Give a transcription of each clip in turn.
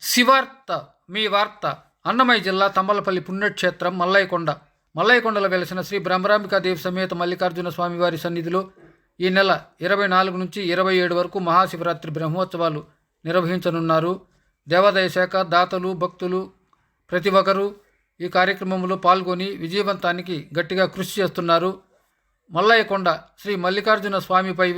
శివార్త మీ వార్త అన్నమయ్య జిల్లా తంబలపల్లి పుణ్యక్షేత్రం మల్లయ్యకొండ. మల్లయ్యకొండలో వెలిసిన శ్రీ బ్రహ్మరాంబికాదేవి సమేత మల్లికార్జున స్వామివారి సన్నిధిలో ఈ నెల ఇరవై నాలుగు నుంచి ఇరవై ఏడు వరకు మహాశివరాత్రి బ్రహ్మోత్సవాలు నిర్వహించనున్నారు. దేవాదాయ శాఖ దాతలు భక్తులు ప్రతి ఒక్కరూ ఈ కార్యక్రమంలో పాల్గొని విజయవంతానికి గట్టిగా కృషి చేస్తున్నారు. మల్లయ్యకొండ శ్రీ మల్లికార్జున స్వామిపై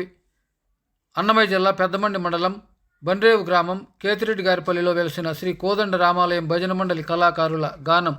అన్నమయ్య జిల్లా పెద్దమండి మండలం బండ్రేవు గ్రామం కేతిరెడ్డి గారిపల్లిలో వెలిసిన శ్రీ కోదండ రామాలయం భజన మండలి కళాకారుల గానం.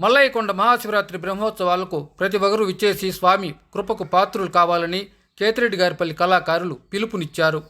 మల్లయ్యకొండ మహాశివరాత్రి బ్రహ్మోత్సవాలకు ప్రతి ఒక్కరూ విచ్చేసి స్వామి కృపకు పాత్రులు కావాలని కేతిరెడ్డి గారిపల్లి కళాకారులు పిలుపునిచ్చారు.